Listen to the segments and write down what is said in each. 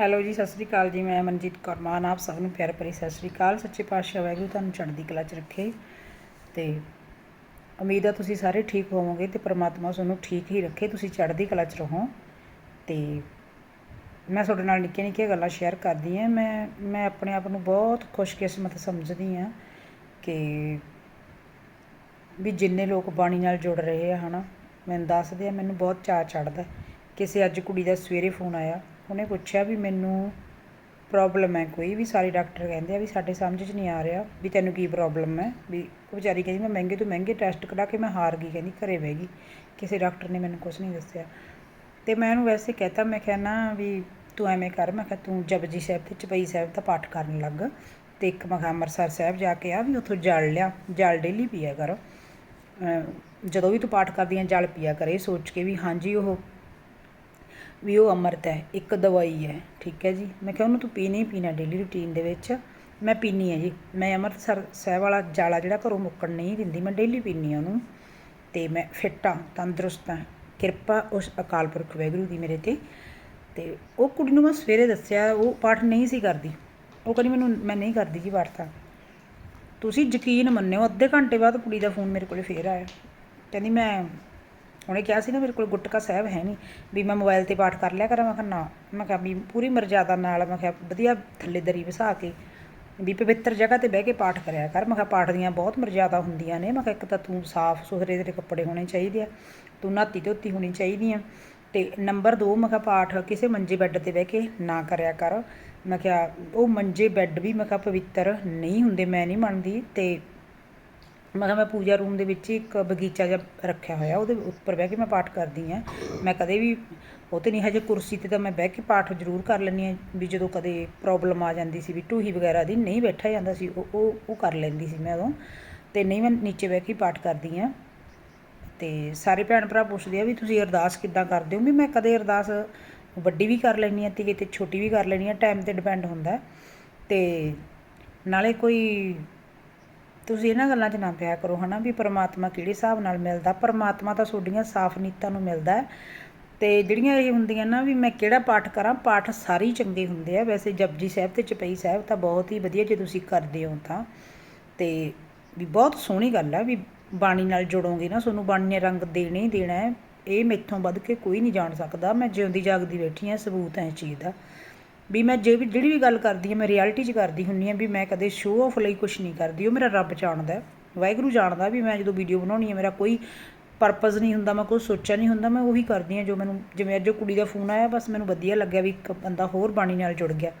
Hello ਜੀ, ਸਤਿ ਸ੍ਰੀ ਅਕਾਲ ਜੀ, ਮੈਂ ਮਨਜੀਤ ਕੌਰ ਮਾਨ, ਆਪ ਸਭ ਨੂੰ ਪਿਆਰ ਭਰੀ ਸਤਿ ਸ੍ਰੀ ਅਕਾਲ। ਸੱਚੇ ਪਾਤਸ਼ਾਹ ਵਾਹਿਗੁਰੂ ਤੁਹਾਨੂੰ ਚੜ੍ਹਦੀ ਕਲਾ 'ਚ ਰੱਖੇ। ਤੇ ਉਮੀਦ ਆ ਤੁਸੀਂ ਸਾਰੇ ਠੀਕ ਹੋਵੋਗੇ ਤੇ ਪ੍ਰਮਾਤਮਾ ਤੁਹਾਨੂੰ ਠੀਕ ਹੀ ਰੱਖੇ, ਤੁਸੀਂ ਚੜ੍ਹਦੀ ਕਲਾ 'ਚ ਰਹੋ। ਤੇ ਮੈਂ ਤੁਹਾਡੇ ਨਾਲ ਨਿੱਕੀਆਂ ਨਿੱਕੀਆਂ ਗੱਲਾਂ ਸ਼ੇਅਰ ਕਰਦੀ ਹਾਂ। ਮੈਂ ਮੈਂ ਆਪਣੇ ਆਪ ਨੂੰ ਬਹੁਤ ਖੁਸ਼ਕਿਸਮਤ ਸਮਝਦੀ ਹਾਂ ਕਿ ਵੀ ਜਿੰਨੇ ਲੋਕ ਬਾਣੀ ਨਾਲ ਜੁੜ ਰਹੇ ਆ, ਹਨਾ, ਮੈਨੂੰ ਦੱਸਦੇ ਆ, ਮੈਨੂੰ ਬਹੁਤ ਚਾਅ ਚੜਦਾ ਕਿਸੇ ਅੱਜ ਕੁੜੀ ਦਾ ਸਵੇਰੇ ਫੋਨ ਆਇਆ ਉਹਨੇ ਪੁੱਛਿਆ ਵੀ ਮੈਨੂੰ ਪ੍ਰੋਬਲਮ ਹੈ ਕੋਈ, ਵੀ ਸਾਰੇ ਡਾਕਟਰ ਕਹਿੰਦੇ ਆ ਵੀ ਸਾਡੇ ਸਮਝ 'ਚ ਨਹੀਂ ਆ ਰਿਹਾ ਵੀ ਤੈਨੂੰ ਕੀ ਪ੍ਰੋਬਲਮ ਹੈ, ਵੀ ਉਹ ਵਿਚਾਰੀ ਕਹਿੰਦੀ, ਮੈਂ ਮਹਿੰਗੇ ਤੋਂ ਮਹਿੰਗੇ ਟੈਸਟ ਕਢਾ ਕੇ ਮੈਂ ਹਾਰ ਗਈ, ਕਹਿੰਦੀ, ਘਰੇ ਬਹਿ ਗਈ। ਕਿਸੇ ਡਾਕਟਰ ਨੇ ਮੈਨੂੰ ਕੁਝ ਨਹੀਂ ਦੱਸਿਆ। ਤੇ ਮੈਂ ਉਹਨੂੰ ਵੈਸੇ ਕਹਿਤਾ, ਮੈਂ ਕਿਹਾ, ਨਾ ਵੀ ਤੂੰ ਐਵੇਂ ਕਰ, ਮੈਂ ਕਿਹਾ, ਤੂੰ ਜਪਜੀ ਸਾਹਿਬ ਤੇ ਚਪਈ ਸਾਹਿਬ ਦਾ ਪਾਠ ਕਰਨ ਲੱਗ। ਤੇ ਇੱਕ ਮੈਂ ਕਿਹਾ ਅੰਮ੍ਰਿਤਸਰ ਸਾਹਿਬ ਜਾ ਕੇ ਆ, ਵੀ ਉੱਥੋਂ ਜਲ ਲਿਆ, ਜਲ ਡੇਲੀ ਪੀਆ ਕਰ। ਜਦੋਂ ਵੀ ਤੂੰ ਪਾਠ ਕਰਦੀ ਆਂ, ਜਲ ਪੀਆ ਕਰੇ, ਸੋਚ ਕੇ ਵੀ ਹਾਂਜੀ, ਉਹ ਵੀ ਉਹ ਅੰਮ੍ਰਿਤ ਹੈ, ਇੱਕ ਦਵਾਈ ਹੈ, ਠੀਕ ਹੈ ਜੀ। ਮੈਂ ਕਿਹਾ ਉਹਨੂੰ ਤੂੰ ਪੀਣਾ ਹੀ ਪੀਣਾ ਡੇਲੀ ਰੂਟੀਨ ਦੇ ਵਿੱਚ। ਮੈਂ ਪੀਨੀ ਹੈ ਜੀ। ਮੈਂ ਅੰਮ੍ਰਿਤਸਰ ਸਾਹਿਬ ਵਾਲਾ ਜਾਲਾ ਜਿਹੜਾ ਘਰੋਂ ਮੁੱਕਣ ਨਹੀਂ ਦਿੰਦੀ, ਮੈਂ ਡੇਲੀ ਪੀਨੀ ਆ ਉਹਨੂੰ। ਤੇ ਮੈਂ ਫਿੱਟ ਹਾਂ, ਤੰਦਰੁਸਤ ਹਾਂ। ਕਿਰਪਾ ਉਸ ਅਕਾਲ ਪੁਰਖ ਵਾਹਿਗੁਰੂ ਦੀ ਮੇਰੇ ਤੇ। ਤੇ ਉਹ ਕੁੜੀ ਨੂੰ ਮੈਂ ਸਵੇਰੇ ਦੱਸਿਆ, ਉਹ ਪਾਠ ਨਹੀਂ ਸੀ ਕਰਦੀ। ਉਹ ਕਹਿੰਦੀ ਮੈਨੂੰ, ਮੈਂ ਨਹੀਂ ਕਰਦੀ ਜੀ ਪਾਠ ਤਾਂ। ਤੁਸੀਂ ਯਕੀਨ ਮੰਨਿਓ, ਅੱਧੇ ਘੰਟੇ ਬਾਅਦ ਕੁੜੀ ਦਾ ਫੋਨ ਮੇਰੇ ਕੋਲੇ ਫੇਰ ਆਇਆ। ਕਹਿੰਦੀ ਮੈਂ ਉਹਨੇ ਕਿਹਾ ਸੀ ਨਾ ਮੇਰੇ ਕੋਲ ਗੁਟਕਾ ਸਾਹਿਬ ਹੈ ਨਹੀਂ, ਵੀ ਮੈਂ ਮੋਬਾਈਲ ਤੇ ਪਾਠ ਕਰ ਲਿਆ ਕਰਾਂ। ਮੈਂ ਕਿਹਾ ਨਾ। ਮੈਂ ਕਿਹਾ ਵੀ ਪੂਰੀ ਮਰਜ਼ਾਦਾ ਨਾਲ, ਮੈਂ ਕਿਹਾ ਵਧੀਆ ਥੱਲੇ ਦਰੀ ਵਸਾ ਕੇ, ਵੀ ਪਵਿੱਤਰ ਜਗ੍ਹਾ ਤੇ ਬਹਿ ਕੇ ਪਾਠ ਕਰਿਆ ਕਰ। ਮੈਂ ਕਿਹਾ ਪਾਠ ਦੀਆਂ ਬਹੁਤ ਮਰਜ਼ਾਦਾ ਹੁੰਦੀਆਂ ਨੇ। ਮੈਂ ਕਿਹਾ ਇੱਕ ਤਾਂ ਤੂੰ ਸਾਫ਼ ਸੁਥਰੇ ਤੇਰੇ ਕੱਪੜੇ ਹੋਣੇ ਚਾਹੀਦੇ ਆ। ਤੂੰ ਨਾਤੀ ਧੋਤੀ ਹੋਣੀ ਚਾਹੀਦੀ ਆ। ਤੇ ਨੰਬਰ 2 ਮੈਂ ਕਿਹਾ ਪਾਠ ਕਿਸੇ ਮੰਜੇ ਬੈੱਡ ਤੇ ਬਹਿ ਕੇ ਨਾ ਕਰਿਆ ਕਰ। ਮੈਂ ਕਿਹਾ ਉਹ ਮੰਜੇ ਬੈੱਡ ਵੀ ਮੈਂ ਕਿਹਾ ਪਵਿੱਤਰ ਨਹੀਂ ਹੁੰਦੇ, ਮੈਂ ਨਹੀਂ ਮੰਨਦੀ। ਤੇ ਮੈਂ ਕਿਹਾ ਮੈਂ ਪੂਜਾ ਰੂਮ ਦੇ ਵਿੱਚ ਇੱਕ ਬਗੀਚਾ ਜਿਹਾ ਰੱਖਿਆ ਹੋਇਆ, ਉਹਦੇ ਉੱਪਰ ਬਹਿ ਕੇ ਮੈਂ ਪਾਠ ਕਰਦੀ ਆ ਮੈਂ ਕਦੇ ਵੀ, ਉਹ ਤੇ ਨਹੀਂ ਹਜੇ ਕੁਰਸੀ ਤੇ ਤਾਂ ਮੈਂ ਬਹਿ ਕੇ ਪਾਠ ਜ਼ਰੂਰ ਕਰ ਲੈਂਦੀ ਆ ਵੀ ਜਦੋਂ ਕਦੇ ਪ੍ਰੋਬਲਮ ਆ ਜਾਂਦੀ ਸੀ ਵੀ ਟੂਹੀ ਵਗੈਰਾ ਦੀ, ਨਹੀਂ ਬੈਠਾ ਜਾਂਦਾ ਸੀ, ਉਹ ਉਹ ਉਹ ਕਰ ਲੈਂਦੀ ਸੀ ਮੈਂ ਉਦੋਂ। ਤੇ ਨਹੀਂ ਮੈਂ ਨੀਚੇ ਬਹਿ ਕੇ ਪਾਠ ਕਰਦੀ ਆ ਤੇ ਸਾਰੇ ਭੈਣ ਭਰਾ ਪੁੱਛਦੇ ਆ ਵੀ ਤੁਸੀਂ ਅਰਦਾਸ ਕਿੱਦਾਂ ਕਰਦੇ ਹੋ? ਵੀ ਮੈਂ ਕਦੇ ਅਰਦਾਸ ਵੱਡੀ ਵੀ ਕਰ ਲੈਣੀ ਆ ਤੇ ਕਿਤੇ ਛੋਟੀ ਵੀ ਕਰ ਲੈਣੀ ਆ ਟਾਈਮ ਤੇ ਡਿਪੈਂਡ ਹੁੰਦਾ। ਤੇ ਨਾਲੇ ਕੋਈ ਤੁਸੀਂ ਇਹਨਾਂ ਗੱਲਾਂ 'ਚ ਨਾ ਪਿਆ ਕਰੋ ਹਨਾ ਵੀ ਪਰਮਾਤਮਾ ਕਿਹੜੇ ਹਿਸਾਬ ਨਾਲ ਮਿਲਦਾ। ਪਰਮਾਤਮਾ ਤਾਂ ਤੁਹਾਡੀਆਂ ਸਾਫ਼ ਨੀਤਾਂ ਨੂੰ ਮਿਲਦਾ ਹੈ। ਤੇ ਜਿਹੜੀਆਂ ਇਹ ਹੁੰਦੀਆਂ ਨਾ ਵੀ ਮੈਂ ਕਿਹੜਾ ਪਾਠ ਕਰਾਂ, ਪਾਠ ਸਾਰੇ ਚੰਗੇ ਹੁੰਦੇ ਆ। ਵੈਸੇ ਜਪਜੀ ਸਾਹਿਬ ਤੇ ਚਪਈ ਸਾਹਿਬ ਤਾਂ ਬਹੁਤ ਹੀ ਵਧੀਆ ਜੇ ਤੁਸੀਂ ਕਰਦੇ ਹੋ ਤਾਂ। ਤੇ ਵੀ ਬਹੁਤ ਸੋਹਣੀ ਗੱਲ ਆ ਵੀ ਬਾਣੀ ਨਾਲ ਜੁੜੋਗੇ ਨਾ, ਤੁਹਾਨੂੰ ਬਾਣੀ ਨੇ ਰੰਗ ਦੇਣੇ ਹੀ ਦੇਣਾ ਹੈ। ਇਹ ਮੈਥੋਂ ਵੱਧ ਕੇ ਕੋਈ ਨਹੀਂ ਜਾਣ ਸਕਦਾ। ਮੈਂ ਜਿਉਂਦੀ ਜਾਗਦੀ ਬੈਠੀ ਆ ਸਬੂਤ ਹੈ ਇਸ ਚੀਜ਼ ਦਾ। ਵੀ ਮੈਂ ਜੇ ਵੀ ਜਿਹੜੀ ਵੀ ਗੱਲ ਕਰਦੀ ਹਾਂ ਮੈਂ ਰਿਐਲਿਟੀ 'ਚ ਕਰਦੀ ਹੁੰਨੀ ਆ ਵੀ ਮੈਂ ਕਦੇ ਸ਼ੋਅ ਆਫ ਲਈ ਕੁਝ ਨਹੀਂ ਕਰਦੀ। ਉਹ ਮੇਰਾ ਰੱਬ ਜਾਣਦਾ। ਵਾਹਿਗੁਰੂ ਜਾਣਦਾ ਵੀ ਮੈਂ ਜਦੋਂ ਵੀਡੀਓ ਬਣਾਉਣੀ ਹੈ ਮੇਰਾ ਕੋਈ ਪਰਪਸ ਨਹੀਂ ਹੁੰਦਾ, ਮੈਂ ਕੋਈ ਸੋਚਿਆ ਨਹੀਂ ਹੁੰਦਾ, ਮੈਂ ਉਹੀ ਕਰਦੀ ਹਾਂ ਜੋ ਮੈਨੂੰ ਜਿਵੇਂ ਅੱਜ ਉਹ ਕੁੜੀ ਦਾ ਫੋਨ ਆਇਆ, ਬਸ ਮੈਨੂੰ ਵਧੀਆ ਲੱਗਿਆ ਵੀ ਇੱਕ ਬੰਦਾ ਹੋਰ ਬਾਣੀ ਨਾਲ ਜੁੜ ਗਿਆ।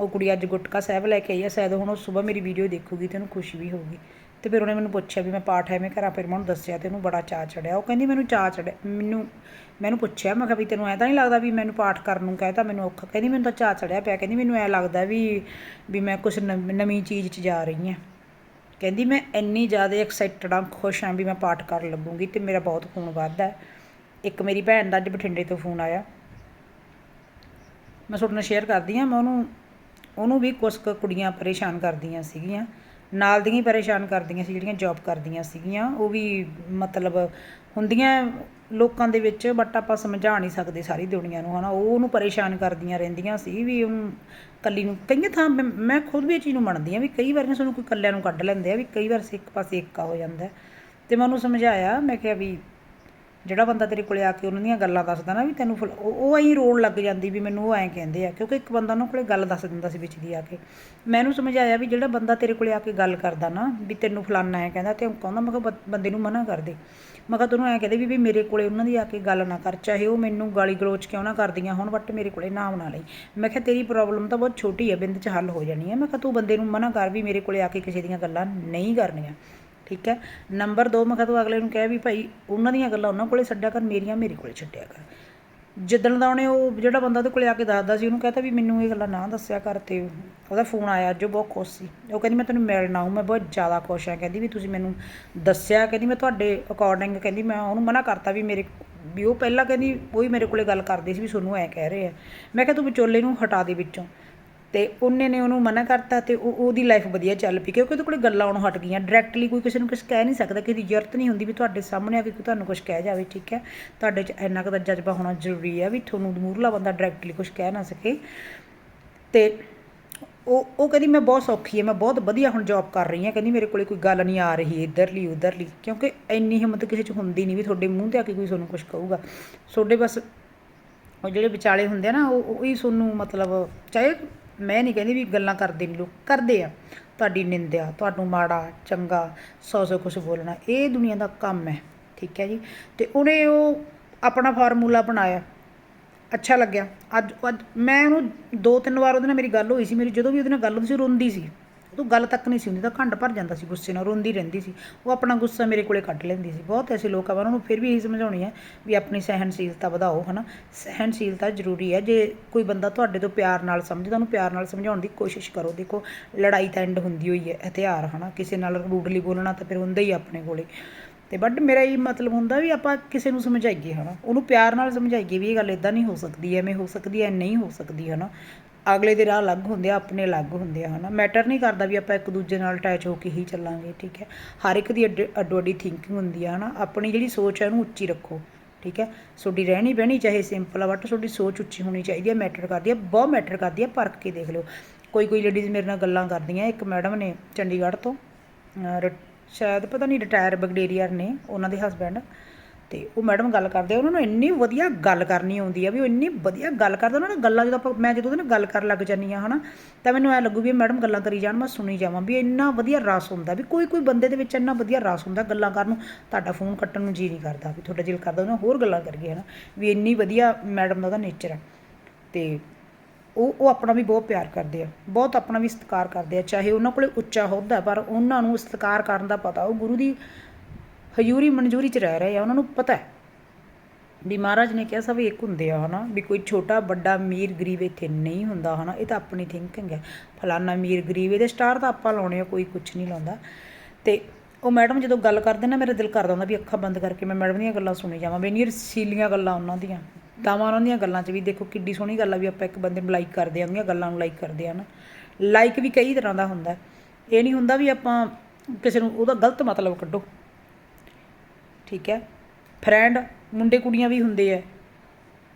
ਉਹ ਕੁੜੀ ਅੱਜ ਗੁਟਕਾ ਸਾਹਿਬ ਲੈ ਕੇ ਆਈ ਆ, ਸ਼ਾਇਦ ਹੁਣ ਉਹ ਸਵੇਰ ਮੇਰੀ ਵੀਡੀਓ ਦੇਖੂਗੀ ਤੇ ਉਹਨੂੰ ਖੁਸ਼ੀ ਵੀ ਹੋਊਗੀ। ਤੇ ਫਿਰ ਉਹਨੇ ਮੈਨੂੰ ਪੁੱਛਿਆ ਵੀ ਮੈਂ ਪਾਠ ਐਵੇਂ ਕਰਾਂ, ਫਿਰ ਮੈਂ ਉਹਨੂੰ ਦੱਸਿਆ ਤੇ ਉਹਨੂੰ ਬੜਾ ਚਾਅ ਚੜਿਆ। ਉਹ ਕਹਿੰਦੀ, ਮੈਨੂੰ ਚਾਅ ਚੜਿਆ, ਮੈਨੂੰ ਮੈਨੂੰ ਪੁੱਛਿਆ, ਮੈਂ ਕਿਹਾ ਵੀ ਤੈਨੂੰ ਐ ਤਾਂ ਨਹੀਂ ਲੱਗਦਾ ਵੀ ਮੈਨੂੰ ਪਾਠ ਕਰਨ ਨੂੰ ਕਹਿ ਤਾਂ ਮੈਨੂੰ ਔਖਾ ਕਹਿੰਦੀ, ਮੈਨੂੰ ਤਾਂ ਚਾਅ ਚੜਿਆ ਪਿਆ, ਕਹਿੰਦੀ ਮੈਨੂੰ ਐ ਲੱਗਦਾ ਵੀ ਵੀ ਮੈਂ ਕੁਝ ਨਵੀਂ ਚੀਜ਼ 'ਚ ਜਾ ਰਹੀ ਹਾਂ। ਕਹਿੰਦੀ, ਮੈਂ ਇੰਨੀ ਜ਼ਿਆਦਾ ਐਕਸਾਈਟਡ ਹਾਂ, ਖੁਸ਼ ਹਾਂ ਵੀ ਮੈਂ ਪਾਠ ਕਰਨ ਲੱਗੂਗੀ ਤੇ ਮੇਰਾ ਬਹੁਤ ਖੂਨ ਵੱਧਦਾ ਇੱਕ ਮੇਰੀ ਭੈਣ ਦਾ ਅੱਜ ਬਠਿੰਡੇ ਤੋਂ ਫੋਨ ਆਇਆ। ਮੈਂ ਤੁਹਾਡੇ ਨਾਲ ਸ਼ੇਅਰ ਕਰਦੀ ਹਾਂ, ਮੈਂ ਉਹਨੂੰ ਉਹਨੂੰ ਵੀ ਕੁਝ ਕੁ ਕੁੜੀਆਂ ਪਰੇਸ਼ਾਨ ਕਰਦੀਆਂ ਸੀਗੀਆਂ। ਨਾਲ ਦੀਆਂ ਹੀ ਪਰੇਸ਼ਾਨ ਕਰਦੀਆਂ ਸੀ, ਜਿਹੜੀਆਂ ਜੌਬ ਕਰਦੀਆਂ ਸੀਗੀਆਂ, ਉਹ ਵੀ ਮਤਲਬ ਹੁੰਦੀਆਂ ਲੋਕਾਂ ਦੇ ਵਿੱਚ ਬਟ ਆਪਾਂ ਸਮਝਾ ਨਹੀਂ ਸਕਦੇ ਸਾਰੀ ਦੁਨੀਆ ਨੂੰ, ਹਨਾ ਉਹ ਉਹਨੂੰ ਪਰੇਸ਼ਾਨ ਕਰਦੀਆਂ ਰਹਿੰਦੀਆਂ ਸੀ ਵੀ ਉਹਨੂੰ ਕੱਲੀ ਨੂੰ, ਕਈਆਂ ਥਾਂ ਮੈਂ- ਮੈਂ ਖੁਦ ਵੀ ਇਹ ਚੀਜ਼ ਨੂੰ ਮੰਨਦੀ ਆ ਵੀ ਕਈ ਵਾਰ ਨਾ ਸਾਨੂੰ ਕੋਈ ਕੱਲਿਆਂ ਨੂੰ ਕੱਢ ਲੈਂਦੇ ਆ, ਵੀ ਕਈ ਵਾਰ ਇੱਕ ਪਾਸੇ ਇੱਕਾ ਹੋ ਜਾਂਦਾ ਹੈ। ਤੇ ਮੈਂ ਉਹਨੂੰ ਸਮਝਾਇਆ, ਮੈਂ ਕਿਹਾ ਵੀ ਜਿਹੜਾ ਬੰਦਾ ਤੇਰੇ ਕੋਲੇ ਆ ਕੇ ਉਹਨਾਂ ਦੀਆਂ ਗੱਲਾਂ ਦੱਸਦਾ ਨਾ ਵੀ ਤੈਨੂੰ ਫਲ- ਉਹ ਉਹ ਐਂ ਰੋਣ ਲੱਗ ਜਾਂਦੀ ਵੀ ਮੈਨੂੰ ਉਹ ਐਂ ਕਹਿੰਦੇ ਆ, ਕਿਉਂਕਿ ਇੱਕ ਬੰਦਾ ਉਹਨਾਂ ਕੋਲੇ ਗੱਲ ਦੱਸ ਦਿੰਦਾ ਸੀ ਵਿੱਚ ਦੀ ਆ ਕੇ। ਮੈਂ ਉਹਨੂੰ ਸਮਝਾਇਆ ਵੀ ਜਿਹੜਾ ਬੰਦਾ ਤੇਰੇ ਕੋਲੇ ਆ ਕੇ ਗੱਲ ਕਰਦਾ ਨਾ ਵੀ ਤੈਨੂੰ ਫਲਾਨਾ ਹੈ ਕਹਿੰਦਾ ਤੇ ਉਹ ਕਹਿੰਦਾ, ਮੈਂ ਕਿਹਾ, ਬੰਦੇ ਨੂੰ ਮਨਾ ਕਰ ਦੇ। ਮੈਂ ਕਿਹਾ, ਤੈਨੂੰ ਐਂ ਕਹਦੇ ਵੀ ਵੀ ਮੇਰੇ ਕੋਲੇ ਉਹਨਾਂ ਦੀ ਆ ਕੇ ਗੱਲ ਨਾ ਕਰ, ਚਾਹੇ ਉਹ ਮੈਨੂੰ ਗਾਲੀ ਗਲੋਚ ਕਿਉਂ ਨਾ ਕਰਦੀਆਂ ਹੁਣ ਬਟ ਮੇਰੇ ਕੋਲੇ ਨਾਮ ਨਾ ਲਈ ਮੈਂ ਕਿਹਾ, ਤੇਰੀ ਪ੍ਰੋਬਲਮ ਤਾਂ ਬਹੁਤ ਛੋਟੀ ਹੈ ਬਿੰਦ 'ਚ ਹੱਲ ਹੋ ਜਾਣੀ ਹੈ ਮੈਂ ਕਿਹਾ, ਤੂੰ ਬੰਦੇ ਨੂੰ ਮਨਾ ਕਰ ਵੀ ਮੇਰੇ ਕੋਲੇ ਆ ਕੇ ਕਿਸੇ ਦੀਆਂ ਗੱਲਾਂ ਨਹੀਂ ਕਰਨੀਆਂ। ਠੀਕ ਹੈ? ਨੰਬਰ 2 ਮੈਂ ਕਿਹਾ ਤੂੰ ਅਗਲੇ ਨੂੰ ਕਹਿ ਵੀ ਭਾਈ ਉਹਨਾਂ ਦੀਆਂ ਗੱਲਾਂ ਉਹਨਾਂ ਕੋਲੇ ਛੱਡਿਆ ਕਰ, ਮੇਰੀਆਂ ਮੇਰੇ ਕੋਲੇ ਛੱਡਿਆ ਕਰ। ਜਿੱਦਣ ਦਾ ਉਹਨੇ ਉਹ ਜਿਹੜਾ ਬੰਦਾ ਉਹਦੇ ਕੋਲੇ ਆ ਕੇ ਦੱਸਦਾ ਸੀ, ਉਹਨੂੰ ਕਹਤਾ ਵੀ ਮੈਨੂੰ ਇਹ ਗੱਲਾਂ ਨਾ ਦੱਸਿਆ ਕਰ ਤੇ ਉਹਦਾ ਫੋਨ ਆਇਆ ਜੋ ਬਹੁਤ ਖੁਸ਼ ਸੀ। ਉਹ ਕਹਿੰਦੀ, ਮੈਂ ਤੈਨੂੰ ਮਿਲਣਾ ਹੂੰ ਮੈਂ ਬਹੁਤ ਜ਼ਿਆਦਾ ਖੁਸ਼ ਹਾਂ। ਕਹਿੰਦੀ ਵੀ ਤੁਸੀਂ ਮੈਨੂੰ ਦੱਸਿਆ, ਕਹਿੰਦੀ ਮੈਂ ਤੁਹਾਡੇ ਅਕੋਰਡਿੰਗ ਕਹਿੰਦੀ ਮੈਂ ਉਹਨੂੰ ਮਨਾ ਕਰਤਾ ਵੀ ਮੇਰੇ ਵੀ ਉਹ ਪਹਿਲਾਂ ਕਹਿੰਦੀ ਉਹੀ ਮੇਰੇ ਕੋਲੇ ਗੱਲ ਕਰਦੀ ਸੀ ਵੀ ਤੁਹਾਨੂੰ ਐ ਕਹਿ ਰਹੇ ਆ। ਮੈਂ ਕਿਹਾ ਤੂੰ ਵਿਚੋਲੇ ਨੂੰ ਹਟਾ ਦੇ ਵਿੱਚੋਂ। ਤੇ ਉਹਨੇ ਨੇ ਉਹਨੂੰ ਮਨਾ ਕਰਤਾ ਤੇ ਉਹ ਉਹਦੀ ਲਾਈਫ ਵਧੀਆ ਚੱਲ ਪਈ, ਕਿਉਂਕਿ ਉਹਦੇ ਕੋਲੇ ਗੱਲਾਂ ਆਉਣੋਂ ਹਟ ਗਈਆਂ। ਡਾਇਰੈਕਟਲੀ ਕੋਈ ਕਿਸੇ ਨੂੰ ਕੁਝ ਕਹਿ ਨਹੀਂ ਸਕਦਾ, ਕਿਸੇ ਦੀ ਜ਼ਰੂਰਤ ਨਹੀਂ ਹੁੰਦੀ ਵੀ ਤੁਹਾਡੇ ਸਾਹਮਣੇ ਆ ਕੇ ਕੋਈ ਤੁਹਾਨੂੰ ਕੁਝ ਕਹਿ ਜਾਵੇ, ਠੀਕ ਹੈ? ਤੁਹਾਡੇ 'ਚ ਇੰਨਾ ਕੁ ਦਾ ਜਜ਼ਬਾ ਹੋਣਾ ਜ਼ਰੂਰੀ ਹੈ ਵੀ ਤੁਹਾਨੂੰ ਮੂਰਲਾ ਬੰਦਾ ਡਾਇਰੈਕਟਲੀ ਕੁਝ ਕਹਿ ਨਾ ਸਕੇ। ਤੇ ਉਹ ਉਹ ਕਹਿੰਦੀ, ਮੈਂ ਬਹੁਤ ਸੌਖੀ ਹੈ ਮੈਂ ਬਹੁਤ ਵਧੀਆ ਹੁਣ ਜੌਬ ਕਰ ਰਹੀ ਹਾਂ। ਕਹਿੰਦੀ, ਮੇਰੇ ਕੋਲੇ ਕੋਈ ਗੱਲ ਨਹੀਂ ਆ ਰਹੀ, ਇੱਧਰਲੀ, ਉੱਧਰਲੀ, ਕਿਉਂਕਿ ਇੰਨੀ ਹਿੰਮਤ ਕਿਸੇ 'ਚ ਹੁੰਦੀ ਨਹੀਂ ਵੀ ਤੁਹਾਡੇ ਮੂੰਹ ਤੇ ਆ ਕੇ ਕੋਈ ਤੁਹਾਨੂੰ ਕੁਝ ਕਹੂਗਾ। ਤੁਹਾਡੇ ਬਸ ਉਹ ਜਿਹੜੇ ਵਿਚਾਲੇ ਹੁੰਦੇ ਆ ਨਾ ਉਹ ਹੀ ਤੁਹਾਨੂੰ ਮਤਲਬ ਚਾਹੇ ਮੈਂ ਨਹੀਂ ਕਹਿੰਦੀ ਵੀ ਗੱਲਾਂ ਕਰਦੇ ਨਹੀਂ ਲੋਕ, ਕਰਦੇ ਆ। ਤੁਹਾਡੀ ਨਿੰਦਿਆ, ਤੁਹਾਨੂੰ ਮਾੜਾ, ਚੰਗਾ, ਸੌ ਸੌ ਕੁਝ ਬੋਲਣਾ, ਇਹ ਦੁਨੀਆ ਦਾ ਕੰਮ ਹੈ, ਠੀਕ ਹੈ ਜੀ। ਤੇ ਉਹਨੇ ਉਹ ਆਪਣਾ ਫਾਰਮੂਲਾ ਬਣਾਇਆ। ਅੱਛਾ ਲੱਗਿਆ। ਅੱਜ ਅੱਜ ਮੈਂ ਉਹਨੂੰ ਦੋ ਤਿੰਨ ਵਾਰ ਉਹਦੇ ਨਾਲ ਮੇਰੀ ਗੱਲ ਹੋਈ ਸੀ, ਮੇਰੀ ਜਦੋਂ ਵੀ ਉਹਦੇ ਨਾਲ ਗੱਲ ਹੁੰਦੀ ਸੀ ਉਹ ਰੋਂਦੀ ਸੀ। ਉਹ ਗੱਲ ਤੱਕ ਨਹੀਂ ਸੀ ਹੁੰਦੀ, ਤਾਂ ਘੰਟ ਭਰ ਜਾਂਦਾ ਸੀ ਗੁੱਸੇ ਨਾਲ, ਰੋਂਦੀ ਰਹਿੰਦੀ ਸੀ। ਉਹ ਆਪਣਾ ਗੁੱਸਾ ਮੇਰੇ ਕੋਲੇ ਕੱਢ ਲੈਂਦੀ ਸੀ। ਬਹੁਤ ਐਸੇ ਲੋਕ ਆ ਮੈਂ ਉਹਨਾਂ ਨੂੰ ਫਿਰ ਵੀ ਇਹੀ ਸਮਝਾਉਣੀ ਹੈ ਵੀ ਆਪਣੀ ਸਹਿਨਸ਼ੀਲਤਾ ਵਧਾਓ, ਹਨਾ। ਸਹਿਨਸ਼ੀਲਤਾ ਜ਼ਰੂਰੀ ਹੈ। ਜੇ ਕੋਈ ਬੰਦਾ ਤੁਹਾਡੇ ਤੋਂ ਪਿਆਰ ਨਾਲ ਸਮਝਦਾ ਉਹਨੂੰ ਪਿਆਰ ਨਾਲ ਸਮਝਾਉਣ ਦੀ ਕੋਸ਼ਿਸ਼ ਕਰੋ। ਦੇਖੋ, ਲੜਾਈ ਤਾਂ ਐਂਡ ਹੁੰਦੀ ਹੋਈ ਹੈ, ਹਥਿਆਰ, ਹਨਾ। ਕਿਸੇ ਨਾਲ ਰੂਡਲੀ ਬੋਲਣਾ ਤਾਂ ਫਿਰ ਹੁੰਦਾ ਹੀ ਆਪਣੇ ਕੋਲੇ। ਤੇ ਬਟ ਮੇਰਾ ਇਹ ਮਤਲਬ ਹੁੰਦਾ ਵੀ ਆਪਾਂ ਕਿਸੇ ਨੂੰ ਸਮਝਾਈਏ, ਹਨਾ। ਉਹਨੂੰ ਪਿਆਰ ਨਾਲ ਸਮਝਾਈਏ ਵੀ ਇਹ ਗੱਲ ਇਦਾਂ ਨਹੀਂ ਹੋ ਸਕਦੀ, ਐਵੇਂ ਹੋ ਸਕਦੀ ਐ ਨਹੀਂ ਹੋ ਸਕਦੀ, ਹਨਾ। ਅਗਲੇ ਦੇ ਰਾਹ ਅਲੱਗ ਹੁੰਦੇ ਆ, ਆਪਣੇ ਅਲੱਗ ਹੁੰਦੇ ਆ ਹੈ ਨਾ ਮੈਟਰ ਨਹੀਂ ਕਰਦਾ ਵੀ ਆਪਾਂ ਇੱਕ ਦੂਜੇ ਨਾਲ ਅਟੈਚ ਹੋ ਕੇ ਹੀ ਚੱਲਾਂਗੇ, ਠੀਕ ਹੈ? ਹਰ ਇੱਕ ਦੀ ਅੱਡ- ਅੱਡੋ ਅੱਡੀ ਥਿੰਕਿੰਗ ਹੁੰਦੀ ਆ ਹੈ ਨਾ ਆਪਣੀ ਜਿਹੜੀ ਸੋਚ ਹੈ ਉਹਨੂੰ ਉੱਚੀ ਰੱਖੋ, ਠੀਕ ਹੈ? ਤੁਹਾਡੀ ਰਹਿਣੀ ਬਹਿਣੀ ਚਾਹੇ ਸਿੰਪਲ ਆ ਬਟ ਤੁਹਾਡੀ ਸੋਚ ਉੱਚੀ ਹੋਣੀ ਚਾਹੀਦੀ ਹੈ ਮੈਟਰ ਕਰਦੀ ਹੈ ਬਹੁਤ ਮੈਟਰ ਕਰਦੀ ਹੈ ਪਰਖ ਕੇ ਦੇਖ ਲਿਓ। ਕੋਈ ਕੋਈ ਲੇਡੀਜ਼ ਮੇਰੇ ਨਾਲ ਗੱਲਾਂ ਕਰਦੀਆਂ, ਇੱਕ ਮੈਡਮ ਨੇ ਚੰਡੀਗੜ੍ਹ ਤੋਂ ਸ਼ਾਇਦ ਪਤਾ ਨਹੀਂ ਰਿਟਾਇਰ ਬਗਡੇਰੀਅਰ ਨੇ, ਉਹਨਾਂ ਦੇ ਹਸਬੈਂਡ ਤੇ ਉਹ ਮੈਡਮ ਗੱਲ ਕਰਦੇ ਆ ਉਹਨਾਂ ਨੂੰ ਇੰਨੀ ਵਧੀਆ ਗੱਲ ਕਰਨੀ ਆਉਂਦੀ ਆ ਵੀ ਉਹ ਇੰਨੀ ਵਧੀਆ ਗੱਲ ਕਰਦੇ ਉਹਨਾਂ ਨਾਲ ਗੱਲਾਂ ਜਦੋਂ ਆਪਾਂ ਮੈਂ ਜਦੋਂ ਉਹਦੇ ਨਾਲ ਗੱਲ ਕਰਨ ਲੱਗ ਜਾਂਦੀ ਆ ਹਨਾ ਤਾਂ ਮੈਨੂੰ ਐ ਲੱਗੂ ਵੀ ਇਹ ਮੈਡਮ ਗੱਲਾਂ ਕਰੀ ਜਾਣ ਮੈਂ ਸੁਣੀ ਜਾਵਾਂ ਵੀ ਇੰਨਾ ਵਧੀਆ ਰਸ ਹੁੰਦਾ ਵੀ ਕੋਈ ਕੋਈ ਬੰਦੇ ਦੇ ਵਿੱਚ ਇੰਨਾ ਵਧੀਆ ਰਸ ਹੁੰਦਾ ਗੱਲਾਂ ਕਰਨ ਨੂੰ ਤੁਹਾਡਾ ਫੋਨ ਕੱਟਣ ਨੂੰ ਜੀ ਨਹੀਂ ਕਰਦਾ ਵੀ ਤੁਹਾਡਾ ਦਿਲ ਕਰਦਾ ਉਹਨਾਂ ਹੋਰ ਗੱਲਾਂ ਕਰੀਏ ਹਨਾ ਵੀ ਇੰਨੀ ਵਧੀਆ ਮੈਡਮ ਦਾ ਉਹਦਾ ਨੇਚਰ ਆ। ਤੇ ਉਹ ਉਹ ਆਪਣਾ ਵੀ ਬਹੁਤ ਪਿਆਰ ਕਰਦੇ ਆ ਬਹੁਤ ਆਪਣਾ ਵੀ ਸਤਿਕਾਰ ਕਰਦੇ ਆ ਚਾਹੇ ਉਹਨਾਂ ਕੋਲੇ ਉੱਚਾ ਅਹੁਦਾ ਹੈ, ਪਰ ਉਹਨਾਂ ਨੂੰ ਸਤਿਕਾਰ ਕਰਨ ਦਾ ਪਤਾ ਉਹ ਗੁਰੂ ਦੀ ਹਜ਼ੂਰੀ ਮਨਜ਼ੂਰੀ ਚ ਰਹਿ ਰਹੇ ਆ, ਉਹਨਾਂ ਨੂੰ ਪਤਾ ਹੈ। ਵੀ ਮਹਾਰਾਜ ਨੇ ਕਿਹਾ ਸਭ ਇੱਕ ਹੁੰਦੇ ਆ, ਹਨਾ, ਵੀ ਕੋਈ ਛੋਟਾ ਵੱਡਾ ਅਮੀਰ ਗਰੀਬ ਇੱਥੇ ਨਹੀਂ ਹੁੰਦਾ, ਹਨਾ, ਇਹ ਤਾਂ ਆਪਣੀ ਥਿੰਕਿੰਗ ਹੈ। ਫਲਾਨਾ ਅਮੀਰ ਗਰੀਬ, ਇਹਦੇ ਸਟਾਰ ਤਾਂ ਆਪਾਂ ਲਾਉਣੇ ਆ, ਕੋਈ ਕੁਝ ਨਹੀਂ ਲਾਉਂਦਾ। ਤੇ ਉਹ ਮੈਡਮ ਜਦੋਂ ਗੱਲ ਕਰਦੇ ਨਾ, ਮੇਰਾ ਦਿਲ ਕਰਦਾ ਹੁੰਦਾ ਵੀ ਅੱਖਾਂ ਬੰਦ ਕਰਕੇ ਮੈਂ ਮੈਡਮ ਦੀਆਂ ਗੱਲਾਂ ਸੁਣੀ ਜਾਵਾਂ ਵੀ ਇੰਨੀਆਂ ਰਸੀਲੀਆਂ ਗੱਲਾਂ ਉਹਨਾਂ ਦੀਆਂ, ਤਾਵਾਂ ਉਹਨਾਂ ਦੀਆਂ ਗੱਲਾਂ 'ਚ ਵੀ, ਦੇਖੋ ਕਿੱਡੀ ਸੋਹਣੀ ਗੱਲ ਆ ਵੀ ਆਪਾਂ ਇੱਕ ਬੰਦੇ ਨੂੰ ਲਾਈਕ ਕਰਦੇ ਆ, ਉਹਦੀਆਂ ਗੱਲਾਂ ਨੂੰ ਲਾਈਕ ਕਰਦੇ ਆ ਨਾ ਲਾਈਕ ਵੀ ਕਈ ਤਰ੍ਹਾਂ ਦਾ ਹੁੰਦਾ, ਇਹ ਨਹੀਂ ਹੁੰਦਾ ਵੀ ਆਪਾਂ ਕਿਸੇ ਨੂੰ ਉਹਦਾ ਗਲਤ ਮਤਲਬ ਕੱਢੋ। ਠੀਕ ਹੈ? ਫਰੈਂਡ ਮੁੰਡੇ ਕੁੜੀਆਂ ਵੀ ਹੁੰਦੇ ਆ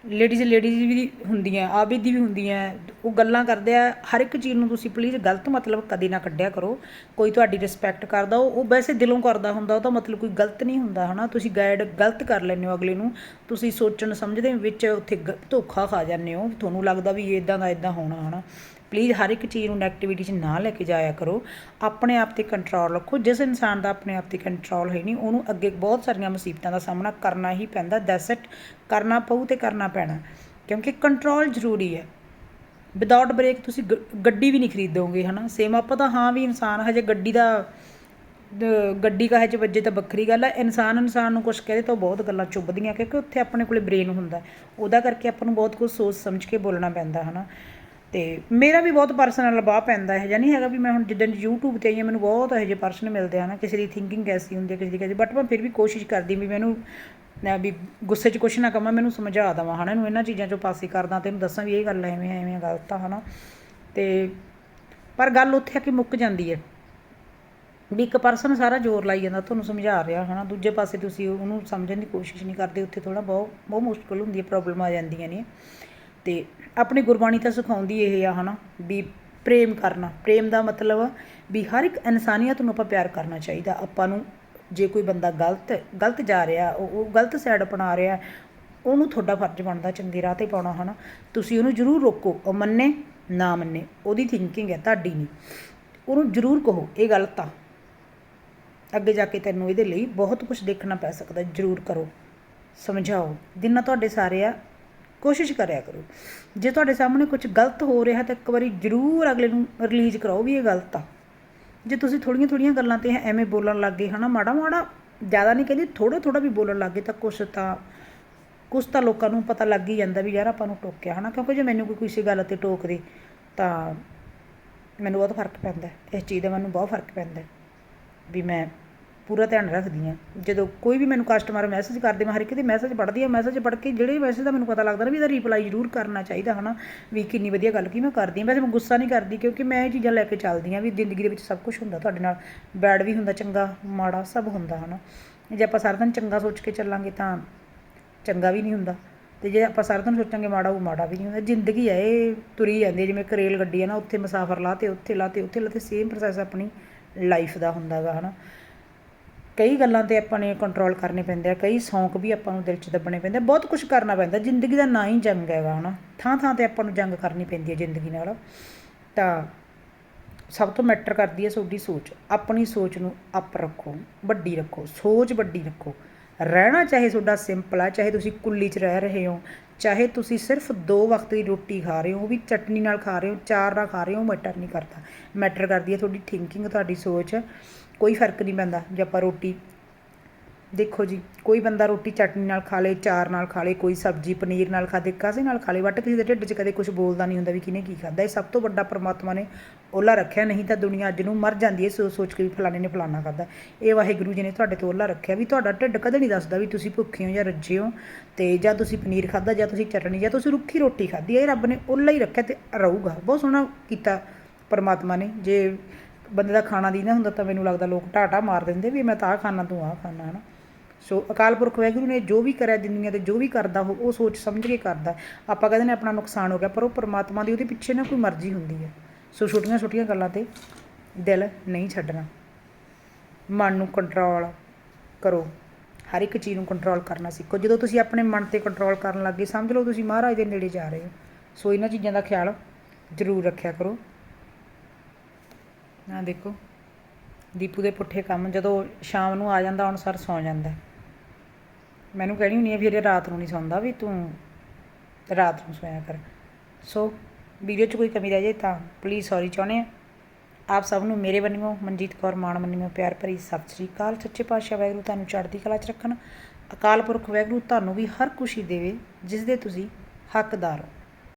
ਲੇਡੀਜ਼ ਲੇਡੀਜ਼ ਵੀ ਹੁੰਦੀਆਂ ਆਬਿਦ ਦੀ ਵੀ ਹੁੰਦੀਆਂ ਉਹ ਗੱਲਾਂ ਕਰਦੇ ਆ, ਹਰ ਇੱਕ ਚੀਜ਼ ਨੂੰ ਤੁਸੀਂ ਪਲੀਜ਼ ਗਲਤ ਮਤਲਬ ਕਦੇ ਨਾ ਕੱਢਿਆ ਕਰੋ। ਕੋਈ ਤੁਹਾਡੀ ਰਿਸਪੈਕਟ ਕਰਦਾ, ਉਹ ਉਹ ਵੈਸੇ ਦਿਲੋਂ ਕਰਦਾ ਹੁੰਦਾ, ਉਹ ਤਾਂ ਮਤਲਬ ਕੋਈ ਗਲਤ ਨਹੀਂ ਹੁੰਦਾ, ਹਨਾ? ਤੁਸੀਂ ਗਾਈਡ ਗਲਤ ਕਰ ਲੈਂਦੇ ਹੋ ਅਗਲੇ ਨੂੰ। ਤੁਸੀਂ ਸੋਚਣ ਸਮਝਦੇ ਵਿੱਚ ਉੱਥੇ ਗ- ਧੋਖਾ ਖਾ ਜਾਂਦੇ ਹੋ। ਤੁਹਾਨੂੰ ਲੱਗਦਾ ਵੀ ਇਦਾਂ ਦਾ ਇਦਾਂ ਹੋਣਾ, ਹਨਾ? ਪਲੀਜ਼ ਹਰ ਇੱਕ ਚੀਜ਼ ਨੂੰ ਨੈਗੇਟਿਵਿਟੀ 'ਚ ਨਾ ਲੈ ਕੇ ਜਾਇਆ ਕਰੋ। ਆਪਣੇ ਆਪ ਤੇ ਕੰਟਰੋਲ ਰੱਖੋ। ਜਿਸ ਇਨਸਾਨ ਦਾ ਆਪਣੇ ਆਪ ਤੇ ਕੰਟਰੋਲ ਹੈ ਨਹੀਂ, ਉਹਨੂੰ ਅੱਗੇ ਬਹੁਤ ਸਾਰੀਆਂ ਮੁਸੀਬਤਾਂ ਦਾ ਸਾਹਮਣਾ ਕਰਨਾ ਹੀ ਪੈਂਦਾ। ਦੈਟਸ ਇਟ ਕਰਨਾ ਪਊ ਤੇ ਕਰਨਾ ਪੈਣਾ। ਕਿਉਂਕਿ ਕੰਟਰੋਲ ਜ਼ਰੂਰੀ ਹੈ। ਵਿਦਆਊਟ ਬ੍ਰੇਕ ਤੁਸੀਂ ਗ- ਗੱਡੀ ਵੀ ਨਹੀਂ ਖਰੀਦੋਗੇ, ਹਨਾ? ਸੇਮ ਆਪਾਂ ਤਾਂ ਹਾਂ ਵੀ ਇਨਸਾਨ ਹਜੇ ਗੱਡੀ ਦਾ ਗੱਡੀ ਕਾਹੇ ਚ ਵੱਜੇ ਤਾਂ ਵੱਖਰੀ ਗੱਲ ਹੈ ਇਨਸਾਨ ਇਨਸਾਨ ਨੂੰ ਕੁਝ ਕਹੇ ਤਾਂ ਉਹ ਬਹੁਤ ਗੱਲਾਂ ਚੁੱਭਦੀਆਂ, ਕਿਉਂਕਿ ਉੱਥੇ ਆਪਣੇ ਕੋਲੇ ਬ੍ਰੇਨ ਹੁੰਦਾ। ਉਹਦਾ ਕਰਕੇ ਆਪਾਂ ਨੂੰ ਬਹੁਤ ਕੁਝ ਸੋਚ ਸਮਝ ਕੇ ਬੋਲਣਾ ਪੈਂਦਾ, ਹਨਾ? ਤੇ ਮੇਰਾ ਵੀ ਬਹੁਤ ਪਰਸਨਲ ਲਬਾਹ ਪੈਂਦਾ ਹੈ ਜਾਂ ਨਹੀਂ ਹੈਗਾ ਵੀ ਮੈਂ ਹੁਣ ਜਿੱਦਾਂ YouTube ਤੇ ਆਈ ਹਾਂ, ਮੈਨੂੰ ਬਹੁਤ ਇਹੋ ਜਿਹੇ ਪਰਸਨ ਮਿਲਦੇ ਆ ਨਾ, ਕਿਸੇ ਦੀ ਥਿੰਕਿੰਗ ਐਸੀ ਹੁੰਦੀ ਹੈ, ਕਿਸੇ ਦੀ ਕੈਸੀ ਬਟ ਮੈਂ ਫਿਰ ਵੀ ਕੋਸ਼ਿਸ਼ ਕਰਦੀ ਵੀ ਮੈਨੂੰ, ਨਾ ਵੀ ਗੁੱਸੇ 'ਚ ਕੁਛ ਨਾ ਕਮਾਂ ਮੈਨੂੰ ਸਮਝਾ ਦੇਵਾਂ, ਹਨਾ, ਇਹਨੂੰ ਇਹਨਾਂ ਚੀਜ਼ਾਂ 'ਚੋਂ ਪਾਸੇ ਕਰਦਾ ਤੇ ਇਹਨੂੰ ਦੱਸਾਂ ਵੀ ਇਹ ਗੱਲ ਐਵੇਂ ਐਵੇਂ ਗਲਤ ਆ, ਹਨਾ। ਤੇ ਪਰ ਗੱਲ ਉੱਥੇ ਆ ਕੇ ਮੁੱਕ ਜਾਂਦੀ ਹੈ। ਵੀ ਇੱਕ ਪਰਸਨ ਸਾਰਾ ਜ਼ੋਰ ਲਾਈ ਜਾਂਦਾ, ਤੁਹਾਨੂੰ ਸਮਝਾ ਰਿਹਾ, ਹਨਾ, ਦੂਜੇ ਪਾਸੇ ਤੁਸੀਂ ਉਹਨੂੰ ਸਮਝਣ ਦੀ ਕੋਸ਼ਿਸ਼ ਨਹੀਂ ਕਰਦੇ, ਉੱਥੇ ਥੋੜਾ ਬਹੁਤ ਬਹੁਤ ਮੁਸ਼ਕਲ ਹੁੰਦੀ ਹੈ ਪ੍ਰੋਬਲਮ ਆ ਜਾਂਦੀਆਂ ਨੇ। ਅਤੇ ਆਪਣੀ ਗੁਰਬਾਣੀ ਤਾਂ ਸਿਖਾਉਂਦੀ ਇਹ ਆ ਹੈ ਨਾ ਵੀ ਪ੍ਰੇਮ ਕਰਨਾ। ਪ੍ਰੇਮ ਦਾ ਮਤਲਬ ਵੀ ਹਰ ਇੱਕ ਇਨਸਾਨੀਅਤ ਨੂੰ ਆਪਾਂ ਪਿਆਰ ਕਰਨਾ ਚਾਹੀਦਾ। ਆਪਾਂ ਨੂੰ ਜੇ ਕੋਈ ਬੰਦਾ ਗਲਤ ਗਲਤ ਜਾ ਰਿਹਾ, ਉਹ ਉਹ ਗਲਤ ਸਾਈਡ ਅਪਣਾ ਰਿਹਾ, ਉਹਨੂੰ ਤੁਹਾਡਾ ਫਰਜ਼ ਬਣਦਾ ਚੰਗੇ ਰਾਹ ਤੇ ਪਾਉਣਾ ਹਨਾ। ਤੁਸੀਂ ਉਹਨੂੰ ਜ਼ਰੂਰ ਰੋਕੋ, ਉਹ ਮੰਨੇ, ਨਾ ਮੰਨੇ, ਉਹਦੀ ਥਿੰਕਿੰਗ ਹੈ ਤੁਹਾਡੀ ਨਹੀਂ। ਉਹਨੂੰ ਜ਼ਰੂਰ ਕਹੋ, ਇਹ ਗਲਤ ਆ ਅੱਗੇ ਜਾ ਕੇ ਤੈਨੂੰ ਇਹਦੇ ਲਈ ਬਹੁਤ ਕੁਝ ਦੇਖਣਾ ਪੈ ਸਕਦਾ, ਜ਼ਰੂਰ ਕਰੋ। ਸਮਝਾਓ। ਜਿੰਨਾ ਤੁਹਾਡੇ ਸਾਰੇ ਆ ਕੋਸ਼ਿਸ਼ ਕਰਿਆ ਕਰੋ। ਜੇ ਤੁਹਾਡੇ ਸਾਹਮਣੇ ਕੁਝ ਗਲਤ ਹੋ ਰਿਹਾ ਤਾਂ ਇੱਕ ਵਾਰੀ ਜ਼ਰੂਰ ਅਗਲੇ ਨੂੰ ਰਿਲੀਜ਼ ਕਰਾਓ ਵੀ ਇਹ ਗਲਤ ਆ। ਜੇ ਤੁਸੀਂ ਥੋੜੀਆਂ ਥੋੜੀਆਂ ਗੱਲਾਂ ਤੇ ਐਵੇਂ ਬੋਲਣ ਲੱਗ ਗਏ, ਹਨਾ, ਮਾੜਾ ਮਾੜਾ ਜ਼ਿਆਦਾ ਨਹੀਂ ਕਹਿੰਦੀ ਥੋੜਾ ਥੋੜਾ ਵੀ ਬੋਲਣ ਲੱਗ ਗਏ ਤਾਂ ਕੁਛ ਤਾਂ ਕੁਛ ਤਾਂ ਲੋਕਾਂ ਨੂੰ ਪਤਾ ਲੱਗ ਹੀ ਜਾਂਦਾ ਵੀ ਯਾਰ ਆਪਾਂ ਨੂੰ ਟੋਕਿਆ, ਹਨਾ, ਕਿਉਂਕਿ ਜੇ ਮੈਨੂੰ ਕੋਈ ਕਿਸੇ ਗੱਲ ਤੇ ਟੋਕ ਦੇ ਤਾਂ ਮੈਨੂੰ ਬਹੁਤ ਫ਼ਰਕ ਪੈਂਦਾ ਇਸ ਚੀਜ਼ ਦਾ ਮੈਨੂੰ ਬਹੁਤ ਫ਼ਰਕ ਪੈਂਦਾ ਵੀ ਮੈਂ ਪੂਰਾ ਧਿਆਨ ਰੱਖਦੀ ਹਾਂ। ਜਦੋਂ ਕੋਈ ਵੀ ਮੈਨੂੰ ਕਸਟਮਰ ਮੈਸੇਜ ਕਰਦੇ, ਮੈਂ ਹਰ ਇੱਕ ਦੇ ਮੈਸੇਜ ਪੜ੍ਹਦੀ ਹਾਂ। ਮੈਸੇਜ ਪੜ੍ਹ ਕੇ ਜਿਹੜੇ ਮੈਸੇਜ ਦਾ ਮੈਨੂੰ ਪਤਾ ਲੱਗਦਾ ਨਾ ਵੀ ਇਹਦਾ ਰਿਪਲਾਈ ਜ਼ਰੂਰ ਕਰਨਾ ਚਾਹੀਦਾ, ਹਨਾ? ਵੀ ਕਿੰਨੀ ਵਧੀਆ ਗੱਲ ਕੀ ਮੈਂ ਕਰਦੀ ਹਾਂ। ਵੈਸੇ ਮੈਂ ਗੁੱਸਾ ਨਹੀਂ ਕਰਦੀ ਕਿਉਂਕਿ ਮੈਂ ਇਹ ਚੀਜ਼ਾਂ ਲੈ ਕੇ ਚੱਲਦੀ ਹਾਂ ਵੀ ਜ਼ਿੰਦਗੀ ਦੇ ਵਿੱਚ ਸਭ ਕੁਝ ਹੁੰਦਾ ਤੁਹਾਡੇ ਨਾਲ। ਬੈਡ ਵੀ ਹੁੰਦਾ, ਚੰਗਾ, ਮਾੜਾ ਸਭ ਹੁੰਦਾ, ਹਨਾ? ਜੇ ਆਪਾਂ ਸਾਰਾ ਦਿਨ ਚੰਗਾ ਸੋਚ ਕੇ ਚੱਲਾਂਗੇ ਤਾਂ ਚੰਗਾ ਵੀ ਨਹੀਂ ਹੁੰਦਾ। ਤੇ ਜੇ ਆਪਾਂ ਸਾਰਾ ਦਿਨ ਸੋਚਾਂਗੇ ਮਾੜਾ, ਉਹ ਮਾੜਾ ਵੀ ਨਹੀਂ ਹੁੰਦਾ। ਜ਼ਿੰਦਗੀ ਹੈ ਇਹ ਤੁਰੀ ਜਾਂਦੀ ਜਿਵੇਂ ਇੱਕ ਰੇਲ ਗੱਡੀ ਹੈ ਨਾ, ਉੱਥੇ ਮੁਸਾਫਰ ਲਾ ਤੇ ਉੱਥੇ ਲਾ ਤੇ ਉੱਥੇ ਲਾ ਤੇ ਸੇਮ ਪ੍ਰੋਸੈਸ ਆਪਣੀ ਲਾਈਫ ਦਾ ਹੁੰਦਾ ਗਾ, ਹਨਾ? ਕਈ ਗੱਲਾਂ ਤੇ ਆਪਾਂ ਨੇ ਕੰਟਰੋਲ ਕਰਨੇ ਪੈਂਦੇ ਆ, ਕਈ ਸ਼ੌਂਕ ਵੀ ਆਪਾਂ ਨੂੰ ਦਿਲ 'ਚ ਦੱਬਣੇ ਪੈਂਦੇ ਬਹੁਤ ਕੁਝ ਕਰਨਾ ਪੈਂਦਾ, ਜ਼ਿੰਦਗੀ ਦਾ ਨਾਂ ਹੀ ਜੰਗ ਹੈਗਾ ਹਨਾ। ਥਾਂ ਥਾਂ ਤੇ ਆਪਾਂ ਨੂੰ ਜੰਗ ਕਰਨੀ ਪੈਂਦੀ ਹੈ ਜ਼ਿੰਦਗੀ ਨਾਲ। ਤਾਂ ਸਭ ਤੋਂ ਮੈਟਰ ਕਰਦੀ ਹੈ ਤੁਹਾਡੀ ਸੋਚ, ਆਪਣੀ ਸੋਚ ਨੂੰ ਅਪ ਰੱਖੋ, ਵੱਡੀ ਰੱਖੋ, ਸੋਚ ਵੱਡੀ ਰੱਖੋ। ਰਹਿਣਾ ਚਾਹੇ ਤੁਹਾਡਾ ਸਿੰਪਲ ਆ, ਚਾਹੇ ਤੁਸੀਂ ਕੁੱਲੀ 'ਚ ਰਹਿ ਰਹੇ ਹੋ, ਚਾਹੇ ਤੁਸੀਂ ਸਿਰਫ ਦੋ ਵਕਤ ਦੀ ਰੋਟੀ ਖਾ ਰਹੇ ਹੋ, ਉਹ ਵੀ ਚਟਨੀ ਨਾਲ ਖਾ ਰਹੇ ਹੋ, ਚਾਰ ਨਾਲ ਖਾ ਰਹੇ ਹੋ ਮੈਟਰ ਨਹੀਂ ਕਰਦਾ। ਮੈਟਰ ਕਰਦੀ ਹੈ ਤੁਹਾਡੀ ਥਿੰਕਿੰਗ ਤੁਹਾਡੀ ਸੋਚ। ਕੋਈ ਫ਼ਰਕ ਨਹੀਂ ਪੈਂਦਾ ਜੇ ਆਪਾਂ ਰੋਟੀ, ਦੇਖੋ ਜੀ, ਕੋਈ ਬੰਦਾ ਰੋਟੀ ਚਟਨੀ ਨਾਲ ਖਾ ਲੇ, ਚਾਰ ਨਾਲ ਖਾ ਲੇ, ਕੋਈ ਸਬਜ਼ੀ ਪਨੀਰ ਨਾਲ ਖਾਦੇ ਕਾਸੇ ਨਾਲ ਖਾ ਲੇ, ਵੱਟ ਕਿਸੇ ਦੇ ਢਿੱਡ 'ਚ ਕਦੇ ਕੁਝ ਬੋਲਦਾ ਨਹੀਂ ਹੁੰਦਾ ਵੀ ਕਿਹਨੇ ਕੀ ਖਾਦਾ ਇਹ ਸਭ ਤੋਂ ਵੱਡਾ ਪਰਮਾਤਮਾ ਨੇ ਓਲਾ ਰੱਖਿਆ, ਨਹੀਂ ਤਾਂ ਦੁਨੀਆ ਅੱਜ ਨੂੰ ਮਰ ਜਾਂਦੀ ਹੈ ਸੋਚ ਸੋਚ ਕੇ ਵੀ ਫਲਾਣੇ ਨੇ ਫਲਾਣਾ ਖਾਦਾ ਇਹ ਵਾਹਿਗੁਰੂ ਜੀ ਨੇ ਤੁਹਾਡੇ ਤੋਂ ਓਲਾ ਰੱਖਿਆ ਵੀ ਤੁਹਾਡਾ ਢਿੱਡ ਕਦੇ ਨਹੀਂ ਦੱਸਦਾ ਵੀ ਤੁਸੀਂ ਭੁੱਖੇ ਹੋ ਜਾਂ ਰੱਜੇ ਹੋ ਤੇ ਜਾਂ ਤੁਸੀਂ ਪਨੀਰ ਖਾਦਾ ਜਾਂ ਤੁਸੀਂ ਚਟਨੀ, ਜਾਂ ਤੁਸੀਂ ਰੁੱਖੀ ਰੋਟੀ ਖਾਦੀ ਇਹ ਰੱਬ ਨੇ ਓਲਾ ਹੀ ਰੱਖਿਆ ਤੇ ਰਹੂਗਾ। ਬਹੁਤ ਸੋਹਣਾ ਕੀਤਾ ਪਰਮਾਤਮਾ ਨੇ। ਜੇ ਬੰਦੇ ਦਾ ਖਾਣਾ ਦੀ ਨਾ ਹੁੰਦਾ ਤਾਂ ਮੈਨੂੰ ਲੱਗਦਾ ਲੋਕ ਢਾਟਾ ਮਾਰ ਦਿੰਦੇ ਵੀ ਮੈਂ ਤਾਂ ਆਹ ਖਾਣਾ ਤੂੰ ਆਹ ਖਾਣਾ ਹਨਾ। ਸੋ ਅਕਾਲ ਪੁਰਖ ਵਾਹਿਗੁਰੂ ਨੇ ਜੋ ਵੀ ਕਰਿਆ ਦੁਨੀਆ ਤੇ ਜੋ ਵੀ ਕਰਦਾ ਉਹ ਉਹ ਸੋਚ ਸਮਝ ਕੇ ਕਰਦਾ। ਆਪਾਂ ਕਹਿੰਦੇ ਨੇ ਆਪਣਾ ਨੁਕਸਾਨ ਹੋ ਗਿਆ, ਪਰ ਉਹ ਪਰਮਾਤਮਾ ਦੀ ਉਹਦੇ ਪਿੱਛੇ ਨਾ ਕੋਈ ਮਰਜ਼ੀ ਹੁੰਦੀ ਹੈ। ਸੋ ਛੋਟੀਆਂ ਛੋਟੀਆਂ ਗੱਲਾਂ ਤੇ ਦਿਲ ਨਹੀਂ ਛੱਡਣਾ। ਮਨ ਨੂੰ ਕੰਟਰੋਲ ਕਰੋ। ਹਰ ਇੱਕ ਚੀਜ਼ ਨੂੰ ਕੰਟਰੋਲ ਕਰਨਾ ਸਿੱਖੋ। ਜਦੋਂ ਤੁਸੀਂ ਆਪਣੇ ਮਨ ਤੇ ਕੰਟਰੋਲ ਕਰਨ ਲੱਗੇ ਸਮਝ ਲਓ ਤੁਸੀਂ ਮਹਾਰਾਜ ਦੇ ਨੇੜੇ ਜਾ ਰਹੇ ਹੋ। ਸੋ ਇਹਨਾਂ ਚੀਜ਼ਾਂ ਦਾ ਖਿਆਲ ਜ਼ਰੂਰ ਰੱਖਿਆ ਕਰੋ। ਨਾ ਦੇਖੋ। ਦੀਪੂ ਦੇ ਪੁੱਠੇ ਕੰਮ ਜਦੋਂ ਸ਼ਾਮ ਨੂੰ ਆ ਜਾਂਦਾ ਹੁਣ ਸਰ ਸੌ ਜਾਂਦਾ ਮੈਨੂੰ ਕਹਿਣੀ ਹੁੰਦੀ ਹੈ ਵੀ ਇਹ ਰਾਤ ਨੂੰ ਨਹੀਂ ਸੌਂਦਾ, ਵੀ ਤੂੰ ਰਾਤ ਨੂੰ ਸੋਇਆ ਕਰ। ਸੋ, ਵੀਡੀਓ 'ਚ ਕੋਈ ਕਮੀ ਰਹਿ ਜਾਏ ਤਾਂ ਪਲੀਜ਼ ਸੌਰੀ ਚਾਹੁੰਦੇ ਆ। ਆਪ ਸਭ ਨੂੰ ਮੇਰੇ ਵੱਲੋਂ ਮਨਜੀਤ ਕੌਰ ਮਾਣ ਮੰਨਿਓ ਪਿਆਰ ਭਰੀ ਸਤਿ ਸ੍ਰੀ ਅਕਾਲ। ਸੱਚੇ ਪਾਤਸ਼ਾਹ ਵਾਹਿਗੁਰੂ ਤੁਹਾਨੂੰ ਚੜ੍ਹਦੀ ਕਲਾ 'ਚ ਰੱਖਣ। ਅਕਾਲ ਪੁਰਖ ਵਾਹਿਗੁਰੂ ਤੁਹਾਨੂੰ ਵੀ ਹਰ ਖੁਸ਼ੀ ਦੇਵੇ ਜਿਸ ਦੇ ਤੁਸੀਂ ਹੱਕਦਾਰ ਹੋ।